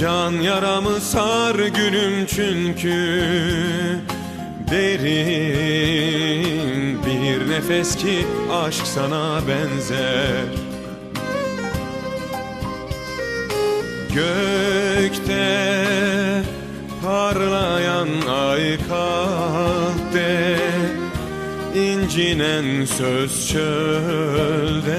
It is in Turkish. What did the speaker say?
can yaramı sar gülüm çünkü Derin bir nefes ki aşk sana benzer. Gökte parlayan ay kahde incinen söz çölde